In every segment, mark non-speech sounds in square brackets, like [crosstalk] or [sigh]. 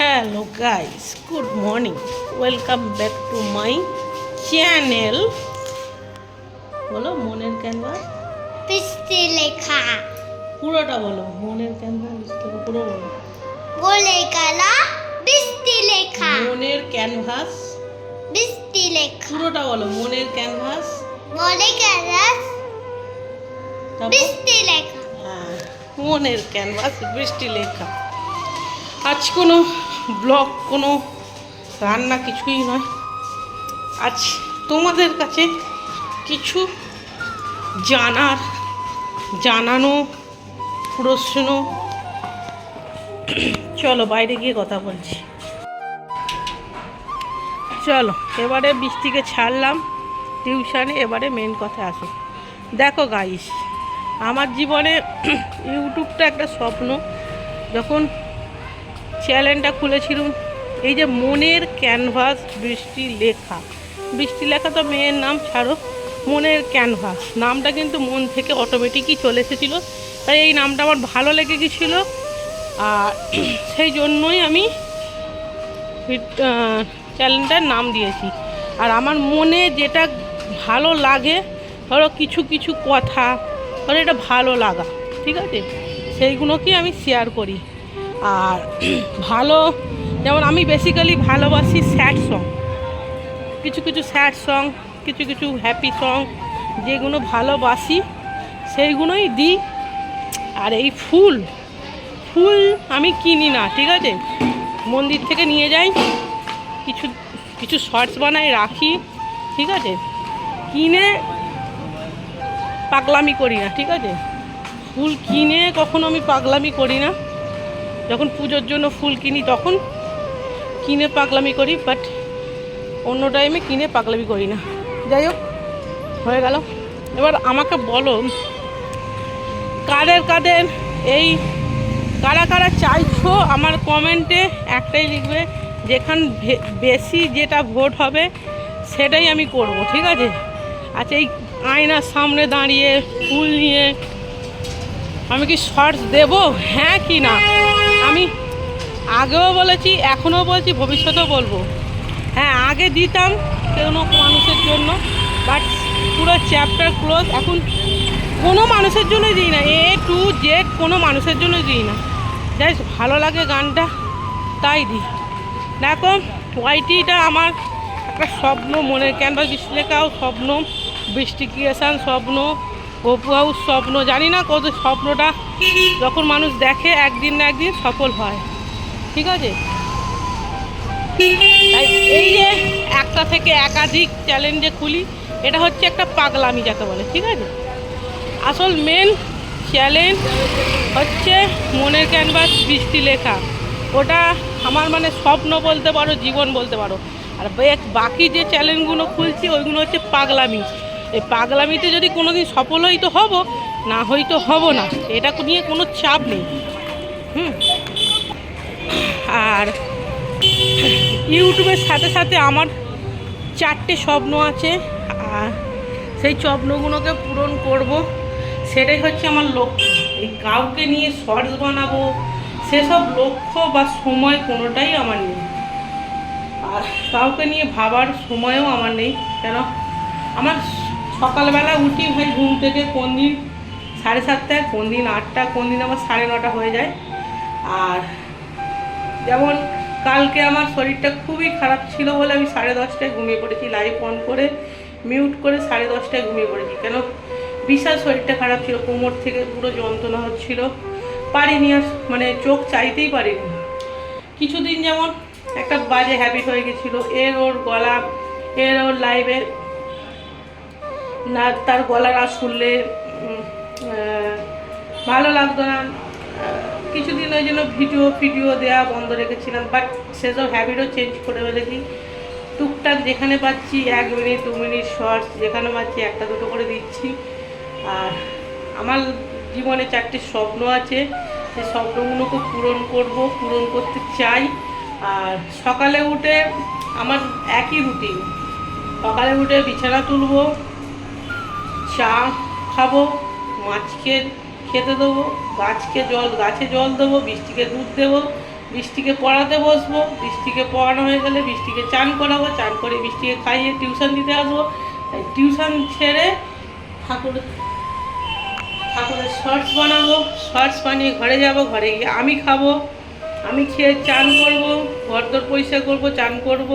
Hello guys good morning welcome back to my channel বলো মনের canvas বৃষ্টি লেখা। পুরোটা বলো। মনের ক্যানভাস পুরো বলো। বলে কালা বৃষ্টি লেখা। মনের ক্যানভাস। বৃষ্টি লেখা। পুরোটা বলো। মনের ক্যানভাস। কালা তারপর? বৃষ্টি লেখা। হ্যাঁ মনের ক্যানভাস বৃষ্টি লেখা। আজ কোনো ব্লগ, কোনো রান্না কিছুই নয়। আজ তোমাদের কাছে কিছু জানার, জানানো, প্রশ্ন। চলো, বাইরে গিয়ে কথা বলছি। চলো, এবারে বৃষ্টিকে ছাড়লাম। টিউশানে এবারে মেন কথা আসো দেখো গাইস আমার জীবনে [clears throat] ইউটিউবটা একটা স্বপ্ন। যখন চ্যানেলটা খুলেছিলাম। এই যে মনের ক্যানভাস বৃষ্টি লেখা। বৃষ্টি লেখা তো মেয়ের নাম, ছাড়ো। মনের ক্যানভাস। নামটা কিন্তু মন থেকে অটোমেটিকই চলে এসেছিল। তাই এই নামটা আমার ভালো লেগে গেছিল। আর সেই জন্যই আমি চ্যানেলটার নাম দিয়েছি। আর আমার মনে যেটা ভালো লাগে, ধরো কিছু কিছু কথা, ধরো এটা ভালো লাগা, ঠিক আছে? সেইগুলোকেই আমি শেয়ার করি। আর ভালো, যেমন আমি বেসিক্যালি ভালোবাসি স্যাড সং কিছু কিছু স্যাড সং কিছু কিছু হ্যাপি সং যেগুলো ভালোবাসি, সেইগুলোই দিই। আর এই ফুল ফুল আমি কিনি না, ঠিক আছে? মন্দির থেকে নিয়ে যাই, কিছু কিছু শর্টস বানাই, রাখি, ঠিক আছে? কিনে পাগলামি করি না, ঠিক আছে? ফুল কিনে কখনো আমি পাগলামি করি না। যখন পুজোর জন্য ফুল কিনি তখন কিনে পাগলামি করি বাট অন্য টাইমে কিনে পাগলামি করি না। যাই হোক, হয়ে গেল। এবার আমাকে বলো, কাদের কাদের এই, কারা কারা চাইছো আমার কমেন্টে একটাই লিখবে, যেখান বেশি যেটা ভোট হবে সেটাই আমি করব, ঠিক আছে? আচ্ছা এই আয়নার সামনে দাঁড়িয়ে, ফুল নিয়ে আমি কি শর্টস দেব? হ্যাঁ কি না? আমি আগেও বলেছি, এখনও বলছি, ভবিষ্যতেও বলব। হ্যাঁ আগে দিতাম কোনো মানুষের জন্য বাট পুরো চ্যাপ্টার ক্লোজ এখন কোনো মানুষের জন্য দিই না এ টু জেড কোনো মানুষের জন্য দিই না। যাই ভালো লাগে গানটা, তাই দিই। দেখো ওয়াইটিটা আমার একটা স্বপ্ন, মনের ক্যানভাস লেখাও স্বপ্ন বৃষ্টি ক্রিয়েশন স্বপ্ন, অপু স্বপ্ন, জানি না কত স্বপ্নটা যখন মানুষ দেখে একদিন না একদিন সফল হয়। ঠিক আছে? এই যে একটা থেকে একাধিক চ্যালেঞ্জে খুলি, এটা হচ্ছে একটা পাগলামি যাকে বলে, ঠিক আছে? আসল মেন চ্যালেঞ্জ হচ্ছে মনের ক্যানভাস বৃষ্টি লেখা। ওটা আমার মানে স্বপ্ন বলতে পারো, জীবন বলতে পারো। আর বাকি যে চ্যালেঞ্জগুলো খুলছি, ওইগুলো হচ্ছে পাগলামি। এই পাগলামিতে যদি কোনো দিন সফল হই তো হব না হই তো হব না, এটা নিয়ে কোনো চাপ নেই। হুম। আর ইউটিউবের সাথে সাথে আমার চারটে স্বপ্ন আছে, আর সেই স্বপ্নগুলোকে পূরণ করব। সেটাই হচ্ছে আমার লক্ষ্য। এই কাউকে নিয়ে শর্টস বানাবো, সেসব লক্ষ্য বা সময় কোনোটাই আমার নেই। আর কাউকে নিয়ে ভাবার সময়ও আমার নেই। কেন? আমার সকালবেলা উঠি, ভাই, ঘুম থেকে কোন দিন সাড়ে সাতটায়, কোন দিন আটটা, কোন দিন আমার সাড়ে নটা হয়ে যায়। আর যেমন কালকে আমার শরীরটা খুবই খারাপ ছিল বলে আমি সাড়ে দশটায় ঘুমিয়ে পড়েছি লাইভ অন করে মিউট করে সাড়ে দশটায় ঘুমিয়ে পড়েছি। কেন? বিশাল শরীরটা খারাপ ছিল, কোমর থেকে পুরো যন্ত্রণা হচ্ছিল। পারিনি আর মানে চোখ চাইতেই পারিনি। কিছুদিন যেমন একটা বাজে হ্যাবিট হয়ে গেছিল, এর ওর গলা, এর ওর লাইভে না, তার গলার আওয়াজ শুনলে ভালো লাগতো না। কিছুদিন ওই জন্য ভিডিও ভিডিও দেওয়া বন্ধ রেখেছিলাম বাট সেসব হ্যাবিটও চেঞ্জ করে ফেলেছি। টুকটাক যেখানে পাচ্ছি, এক মিনিট দু মিনিট শর্টস যেখানে পাচ্ছি, একটা দুটো করে দিচ্ছি। আর আমার জীবনে চারটে স্বপ্ন আছে। সেই স্বপ্নগুলোকে পূরণ করব, পূরণ করতে চাই। আর সকালে উঠে আমার একই রুটিন সকালে উঠে বিছানা তুলবো, চা খাব মাছকে খেতে দেবো, গাছকে জল, গাছে জল দেবো, বৃষ্টিকে দুধ দেবো, বৃষ্টিকে পড়াতে বসবো, বৃষ্টিকে পড়ানো হয়ে গেলে বৃষ্টিকে চান করাবো, চান করে বৃষ্টিকে খাইয়ে টিউশন দিতে আসব। টিউশন ছেড়ে ঠাকুর ঠাকুরের শর্টস বানাবো, শর্টস বানিয়ে ঘরে যাব, ঘরে গিয়ে আমি খাব, আমি খেয়ে চান করব, ঘরদোর পরিষ্কার করব, চান করব,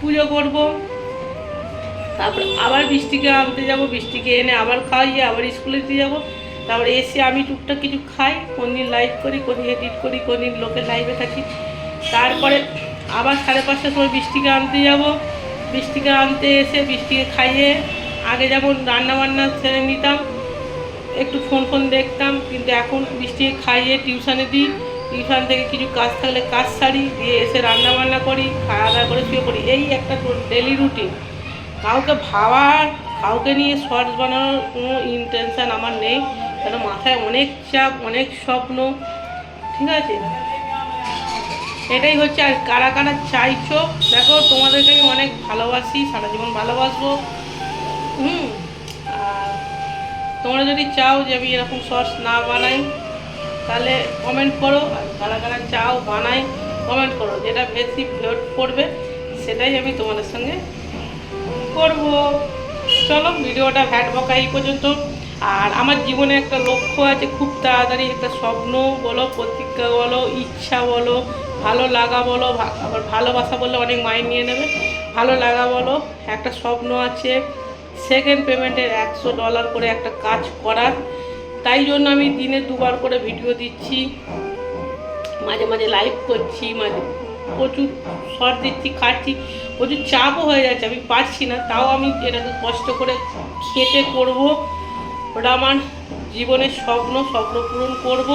পুজো করব। তারপর আবার বৃষ্টিকে আনতে যাব, বৃষ্টিকে এনে আবার খাইয়ে আবার স্কুলে দিয়ে যাব। তারপর এসে আমি টুকটাক কিছু খাই কোনদিন লাইভ করি কোনদিন এডিট করি কোনদিন লোকের লাইভে থাকি। তারপরে আবার সাড়ে পাঁচটার সময় বৃষ্টিকে আনতে যাব। বৃষ্টিকে আনতে এসে বৃষ্টিকে খাইয়ে আগে যেমন রান্না বান্না সেরে নিতাম, একটু ফোন ফোন দেখতাম, কিন্তু এখন বৃষ্টিকে খাইয়ে টিউশানে দিই। টিউশন থেকে কিছু কাজ থাকলে কাজ সারি, দিয়ে এসে রান্না বান্না করি, খাওয়া দাওয়া করে শুয়ে পড়ি। এই একটা ডেলি রুটিন কাউকে ভাবার, কাউকে নিয়ে শর্টস বানানোর কোনো ইন্টেনশান আমার নেই। কেন মাথায় অনেক চাপ, অনেক স্বপ্ন, ঠিক আছে? এটাই হচ্ছে, আর কারা কারা চাইছো, দেখো, তোমাদেরকে আমি অনেক ভালোবাসি, সারা জীবন ভালোবাসবো। হুম, আর তোমরা যদি চাও যে আমি এরকম শর্টস না বানাই, তাহলে কমেন্ট করো, আর কারা কারা চাও বানাই কমেন্ট করো, যেটা বেশি ভোট পড়বে সেটাই আমি তোমাদের সঙ্গে করব। চলো, ভিডিওটা ভ্যাট বকা এই পর্যন্ত। আর আমার জীবনে একটা লক্ষ্য আছে, খুব তাড়াতাড়ি একটা স্বপ্ন বলো, প্রতিজ্ঞা বলো, ইচ্ছা বলো, ভালো লাগা বলো আবার ভালোবাসা বললে অনেক মাইন্ড নিয়ে নেবে। ভালো লাগা বলো, একটা স্বপ্ন আছে সেকেন্ড পেমেন্টের একশো ডলার করে একটা কাজ করার। তাই জন্য আমি দিনে দুবার করে ভিডিও দিচ্ছি। মাঝে মাঝে লাইভ করছি, মাঝে প্রচুর শর্ট দিচ্ছি, খাচ্ছি, প্রচুর চাপও হয়ে যাচ্ছে, আমি পারছি না, তাও আমি এটাকে কষ্ট করে খেটে করব, ওটা আমার জীবনের স্বপ্ন স্বপ্ন পূরণ করব,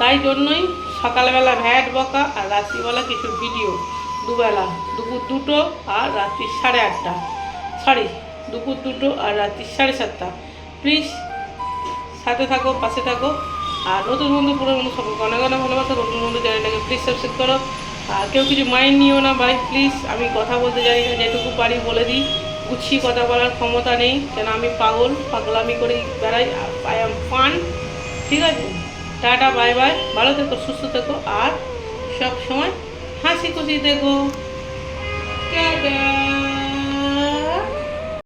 তাই জন্যই সকালবেলা ভ্যাট বকা আর রাত্রিবেলা কিছু ভিডিও দুবেলা, দুপুর দুটো আর রাত্রি সাড়ে আটটা সরি দুপুর দুটো আর রাত্রি সাড়ে সাতটা প্লিজ সাথে থাকো, পাশে থাকো, আর নতুন বন্ধু পুরো বন্ধু সকলকে অনেক অনেক ভালোবাসা নতুন বন্ধু চ্যানেলটাকে প্লিজ সাবস্ক্রাইব করো আর কেউ কিছু মাইন্ড নিও না ভাই প্লিজ আমি কথা বলতে জানি না, যেটুকু পারি বলে দিই। গুছিয়ে কথা বলার ক্ষমতা নেই, কেন আমি পাগল? পাগলামি করে বেড়াই আই এম ফান ঠিক আছে? টাটা বাই বাই ভালো থেকো, সুস্থ থেকো, আর সব সময় হাসি খুশি দেখো